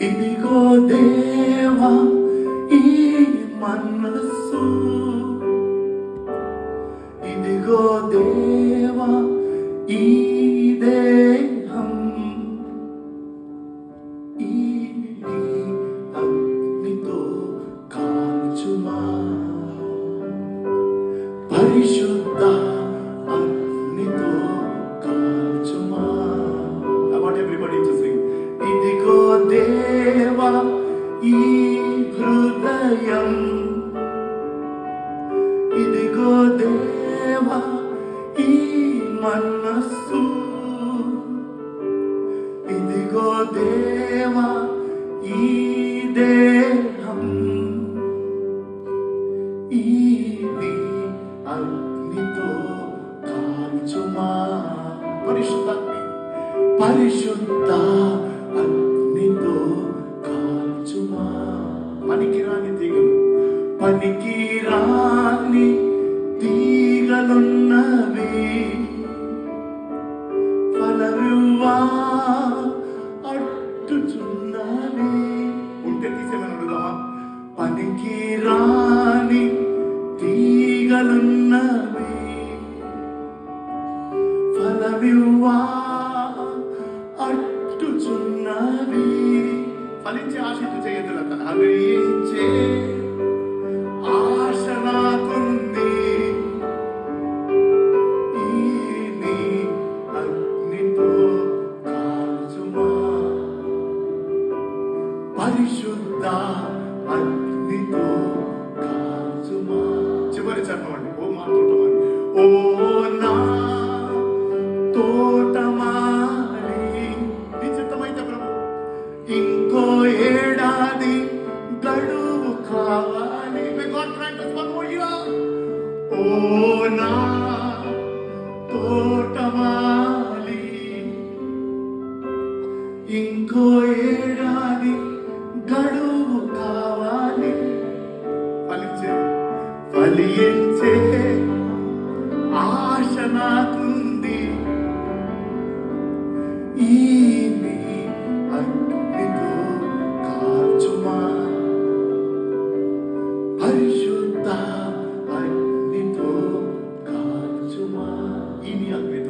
ఇదిగో దేవా ఈ మనసు ఇదిగో దేవా ఈ దేహం. ఈ అగ్నితో కాల్చుమా. పరిశుద్ధ అగ్నితో కాల్చుమా. About everybody to sing. ఇదిగో దేవా ఈ హృదయం. ఇదిగో దేవా ఈ మనస్సు. ఇదిగో దేవా ఈ దేహం. ఈ అగ్నితో కాల్చుమా పరిశుద్ధ పరిశుద్ధ పనికి రాని తీగలున్నవి. ఫలవివ్వా అట్టుచున్నవి. ఉంటే తీసేమని అడుగుదామా? పనికి రాని తీగలున్నవి. పరిశుద్ధ అగ్నితో కాల్చుమా చివరి చెప్పమండి ఓ మా తోటమాలి ఓ నా తోటమాలి. నీ చిత్తమైతే ప్రభు ఇంకో ఏడాది గడువు కావాలి. May God ఓ నా కదిలించే ఆశ నాకుంది ఈ అగ్నితో కాచుమా పరిశుద్ధ అగ్నితో కాచుమా ఈ అగ్ని